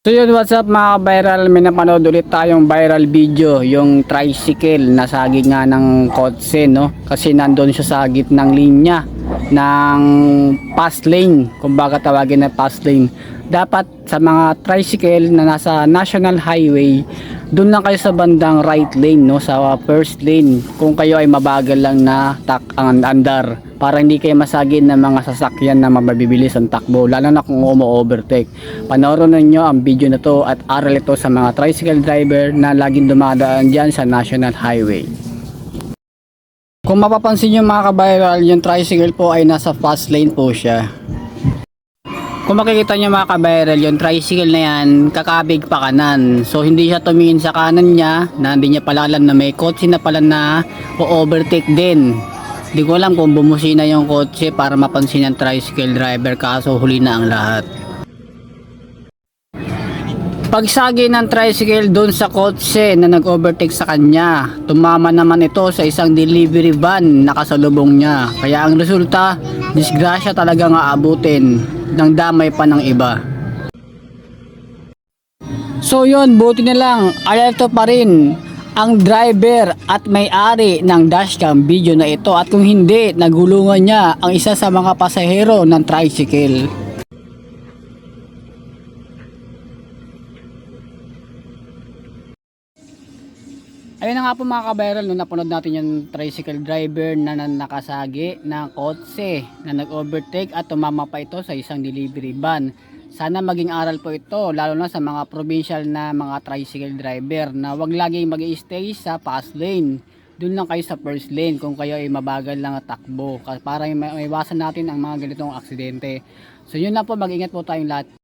So yun, what's up mga viral May napanood ulit tayong viral video, yung tricycle na sagig nga ng kotse, no? Kasi nandun siya sa gitnang linya ng fast lane, kung baga tawagin na fast lane. Dapat sa mga tricycle na nasa national highway, doon lang kayo sa bandang right lane, no? Sa first lane, kung kayo ay mabagal lang na tak ang andar para hindi kayo masagin ng mga sasakyan na mababibilis ang takbo lalo na kung umo-overtake panoorin ninyo ang video na to at aral ito sa mga tricycle driver na laging dumadaan dyan sa national highway kung mapapansin nyo mga kabayral yung tricycle po ay nasa fast lane po siya. Kung makikita nyo mga kabayral yung tricycle na yan kakabig pa kanan. So hindi siya tumingin sa kanan niya na hindi niya pala alam na may kotse na pala na o-overtake din. Di ko alam kung bumusina yung kotse para mapansin ng tricycle driver kaso huli na ang lahat. Pagsagi ng tricycle doon sa kotse na nag-overtake sa kanya, tumama naman ito sa isang delivery van na kasalubong niya. Kaya ang resulta, disgrasya talaga nga abutin ng damay pa ng iba. So yun, buti na lang, alerto pa rin ang driver at may-ari ng dashcam video na ito at kung hindi, nagulungan niya ang isa sa mga pasahero ng tricycle. Ayun na nga po mga kabayral, no, napanood natin yung tricycle driver na, na nakasagi ng kotse na nag-overtake at tumama pa ito sa isang delivery van. Sana maging aral po ito lalo na sa mga provincial na mga tricycle driver na wag laging mag stay sa fast lane. Doon lang kayo sa first lane kung kayo ay mabagal lang at takbo para maiwasan natin ang mga ganitong aksidente. So yun lang po, mag-ingat po tayong lahat.